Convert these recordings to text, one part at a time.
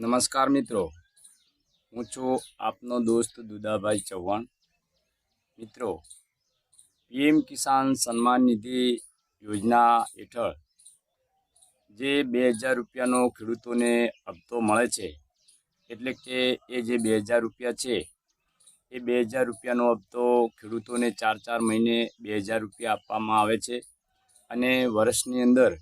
નમસ્કાર મિત્રો. હું છું આપનો દોસ્ત દુદાભાઈ ચૌહાણ. મિત્રો, પીએમ કિસાન સન્માન નિધિ યોજના હેઠળ જે બે હજાર રૂપિયાનો ખેડૂતોને હપ્તો મળે છે, એટલે કે એ જે બે હજાર રૂપિયા છે, એ બે હજાર રૂપિયાનો હપ્તો ખેડૂતોને ચાર ચાર મહિને બે હજાર રૂપિયા આપવામાં આવે છે. અને વર્ષની અંદર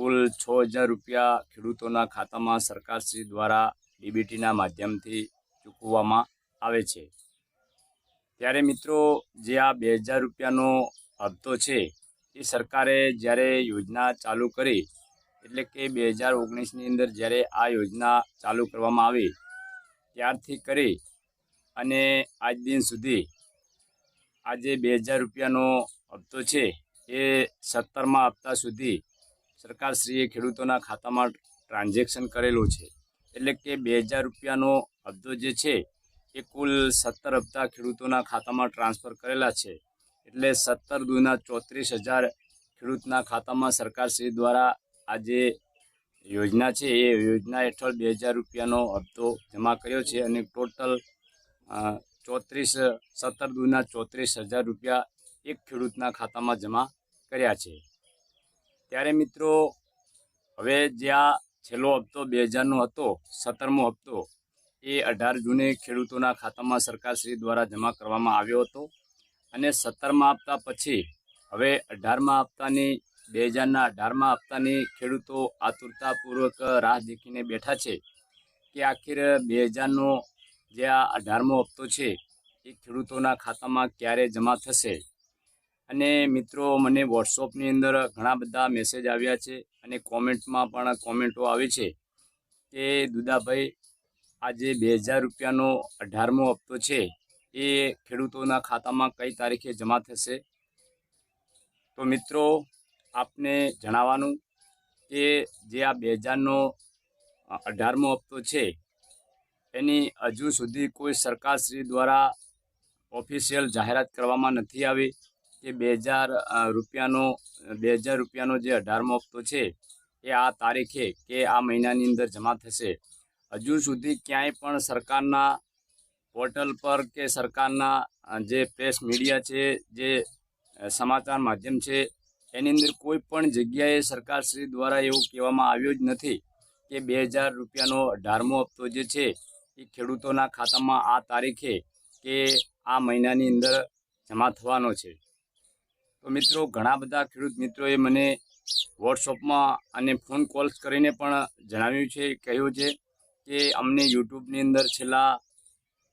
કુલ છ હજાર રૂપિયા ખેડૂતોના ખાતામાં સરકારશ્રી દ્વારા ડીબીટીના માધ્યમથી ચૂકવવામાં આવે છે. ત્યારે મિત્રો, જે આ બે હજાર રૂપિયાનો હપ્તો છે, એ સરકારે જ્યારે યોજના ચાલુ કરી, એટલે કે બે હજાર ઓગણીસની અંદર જ્યારે આ યોજના ચાલુ કરવામાં આવી, ત્યારથી કરી અને આજ દિન સુધી આજે બે હજાર રૂપિયાનો હપ્તો છે, એ સત્તરમા હપ્તા સુધી સરકારશ્રીએ ખેડૂતોના ખાતામાં ટ્રાન્ઝેક્શન કરેલું છે. એટલે કે બે હજાર રૂપિયાનો હપ્તો જે છે, એ કુલ સત્તર હપ્તા ખેડૂતોના ખાતામાં ટ્રાન્સફર કરેલા છે. એટલે સત્તર દુના ચોત્રીસ હજાર ખેડૂતના ખાતામાં સરકારશ્રી દ્વારા આ જે યોજના છે, એ યોજના હેઠળ બે હજાર રૂપિયાનો હપ્તો જમા કર્યો છે અને ટોટલ ચોત્રીસ, સત્તર દુના ચોત્રીસ હજાર રૂપિયા એક ખેડૂતના ખાતામાં જમા કર્યા છે. ત્યારે મિત્રો, હવે જ્યાં છેલ્લો હપ્તો બે હજારનો હતો, સત્તરમો હપ્તો, એ અઢાર જૂને ખેડૂતોના ખાતામાં સરકારશ્રી દ્વારા જમા કરવામાં આવ્યો હતો. અને સત્તરમા હપ્તા પછી, હવે અઢારમા હપ્તાની, બે હજારના અઢારમા હપ્તાની ખેડૂતો આતુરતાપૂર્વક રાહ દેખીને બેઠા છે કે આખીર બે હજારનો જે આ અઢારમો હપ્તો છે, એ ખેડૂતોના ખાતામાં ક્યારે જમા થશે? અને મિત્રો, મને વોટ્સઅપની અંદર ઘણા બધા મેસેજ આવ્યા છે અને કોમેન્ટમાં પણ કોમેન્ટો આવી છે કે, દુદાભાઈ આ જે બે હજાર રૂપિયાનો અઢારમો હપ્તો છે. એ ખેડૂતોના ખાતામાં કઈ તારીખે જમા થશે? તો મિત્રો, આપને જણાવવાનું કે, જે આ બે હજારનો અઢારમો હપ્તો છે, એની હજુ સુધી કોઈ સરકારશ્રી દ્વારા ઓફિશિયલ જાહેરાત કરવામાં નથી આવી. કે બે હજાર રૂપિયાનો બે હજાર રૂપિયાનો જે અઢારમો હપ્તો છે, એ આ તારીખે કે આ મહિનાની અંદર જમા થશે. હજુ સુધી ક્યાંય પણ સરકારના પોર્ટલ પર કે સરકારના જે પ્રેસ મીડિયા છે, જે સમાચાર માધ્યમ છે, એની અંદર કોઈ પણ જગ્યાએ સરકારશ્રી દ્વારા એવું કહેવામાં આવ્યું જ નથી કે બે હજાર રૂપિયાનો અઢારમો હપ્તો જે છે, એ ખેડૂતોના ખાતામાં આ તારીખે કે આ મહિનાની અંદર જમા થવાનો છે. તો મિત્રો, ઘણા બધા ખેડૂત મિત્રોએ મને વોટ્સઅપમાં અને ફોન કોલ્સ કરીને પણ જણાવ્યું છે, કહ્યું છે કે અમને યુટ્યુબની અંદર છેલ્લા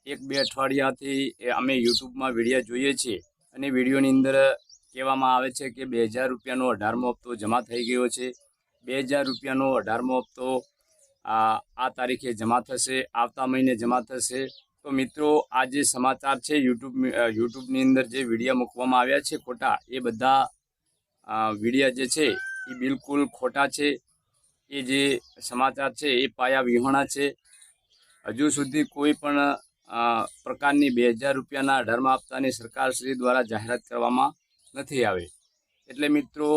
એક, બે અઠવાડિયાથી અમે યુટ્યુબમાં વીડિયો જોઈએ છીએ અને વિડીયોની અંદર કહેવામાં આવે છે કે બે હજાર રૂપિયાનો અઢારમો હપ્તો જમા થઈ ગયો છે. બે હજાર રૂપિયાનો અઢારમો હપ્તો આ તારીખે જમા થશે, આવતા મહિને જમા થશે. તો મિત્રો, આ જે સમાચાર છે યુટ્યુબ યુટ્યુબની અંદર જે વિડીયા મૂકવામાં આવ્યા છે, ખોટા, એ બધા વિડીયા જે છે, એ બિલકુલ ખોટા છે. એ જે સમાચાર છે, એ પાયા વિહોણા છે. હજુ સુધી કોઈ પણ પ્રકારની બે હજાર રૂપિયાના અઢારમા આપતાની સરકારશ્રી દ્વારા જાહેરાત કરવામાં નથી આવી. એટલે મિત્રો,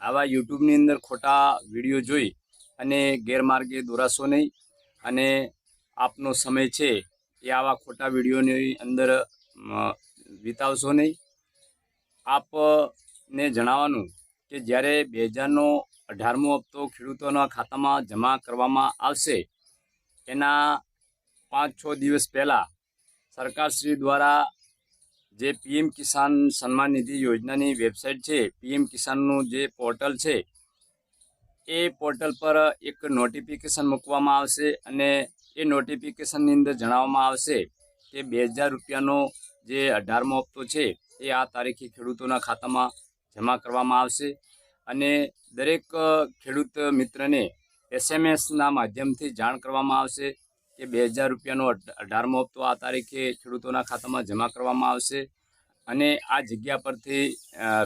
આવા યુટ્યુબની અંદર ખોટા વીડિયો જોઈ અને ગેરમાર્ગે દોરાશો નહીં અને આપનો સમય છે એ આવા ખોટા વિડીયોની અંદર વિતાવશો નહીં. આપને જણાવવાનું કે જ્યારે બે હજારનો અઢારમો હપ્તો ખેડૂતોના ખાતામાં જમા કરવામાં આવશે, એના પાંચ છ દિવસ પહેલાં સરકારશ્રી દ્વારા જે પીએમ કિસાન સન્માન નિધિ યોજનાની વેબસાઇટ છે, પીએમ કિસાનનું જે પોર્ટલ છે, એ પોર્ટલ પર એક નોટિફિકેશન મૂકવામાં આવશે અને એ નોટિફિકેશનની અંદર જણાવવામાં આવશે કે બે હજાર રૂપિયાનો જે અઢારમો હપ્તો છે, એ આ તારીખે ખેડૂતોના ખાતામાં જમા કરવામાં આવશે. અને દરેક ખેડૂત મિત્રને એસએમએસના માધ્યમથી જાણ કરવામાં આવશે કે બે હજાર રૂપિયાનો અઢારમો હપ્તો આ તારીખે ખેડૂતોના ખાતામાં જમા કરવામાં આવશે. અને આ જગ્યા પરથી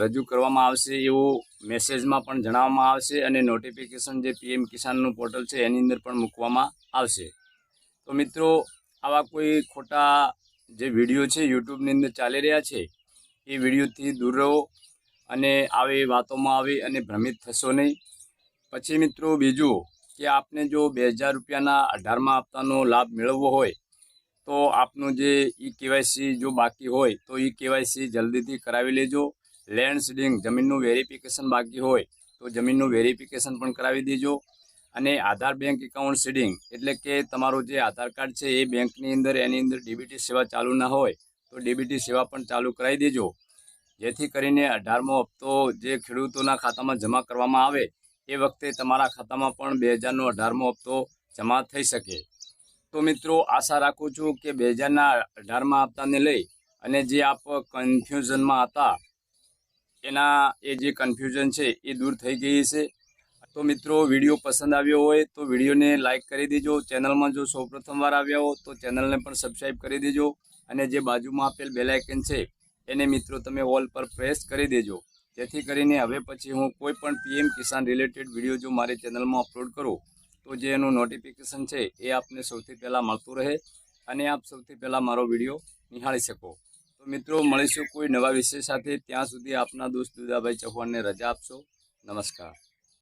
રજૂ કરવામાં આવશે એવું મેસેજમાં પણ જણાવવામાં આવશે અને નોટિફિકેશન જે પીએમ કિસાનનું પોર્ટલ છે, એની અંદર પણ મૂકવામાં આવશે. તો મિત્રો, આવા કોઈ ખોટા જે વીડિયો છે યુટ્યુબની અંદર ચાલી રહ્યા છે, એ વિડીયોથી દૂર રહો અને આવી વાતોમાં આવી અને ભ્રમિત થશો નહીં. પછી મિત્રો, બીજું કે આપને જો બે હજાર રૂપિયાના અઢારમાં હપ્તાનો લાભ મેળવવો હોય, તો આપનું જે ઈ કેવાયસી જો બાકી હોય, તો ઈ કેવાયસી જલ્દીથી કરાવી લેજો. લેન્ડ સીડિંગ જમીનનું વેરિફિકેશન બાકી હોય, તો જમીનનું વેરિફિકેશન પણ કરાવી દેજો. અને આધાર બેંક એકાઉન્ટ સીડિંગ એટલે કે તમારું જે આધાર કાર્ડ છે એ બેંકની અંદર, એની અંદર ડીબીટી સેવા ચાલુ ના હોય તો ડીબીટી સેવા પણ ચાલુ કરાવી દેજો. જેથી કરીને અઢારમો હપ્તો જે ખેડૂતોના ખાતામાં જમા કરવામાં આવે એ વખતે તમારા ખાતામાં પણ બે હજારનો અઢારમો હપ્તો જમા થઈ શકે. તો મિત્રો, આશા રાખું છું કે બે હજારના અઢારમાં હપ્તાને લઈ અને જે આપ કન્ફ્યુઝનમાં હતા, એના એ જે કન્ફ્યુઝન છે એ દૂર થઈ ગઈ છે તો મિત્રો, વીડિયો પસંદ આવ્યો હોય તો વિડીયોને લાઇક કરી દેજો. ચેનલમાં જો સૌ પ્રથમવાર આવ્યા હો તો ચેનલને પણ સબસ્ક્રાઈબ કરી દેજો અને જે બાજુમાં આપેલ બેલાઇકન છે એને મિત્રો તમે ઓલ પર પ્રેસ કરી દેજો. જેથી કરીને હવે પછી હું કોઈ પણ પીએમ કિસાન રિલેટેડ વીડિયો જો મારી ચેનલમાં અપલોડ કરું, તો જે એનું નોટિફિકેશન છે એ આપને સૌથી પહેલાં મળતું રહે અને આપ સૌથી પહેલાં મારો વીડિયો નિહાળી શકો. તો મિત્રો, મળીશું કોઈ નવા વિષય સાથે. ત્યાં સુધી આપના દોસ્ત દુદાભાઈ ચૌહાણને રજા આપશો. નમસ્કાર.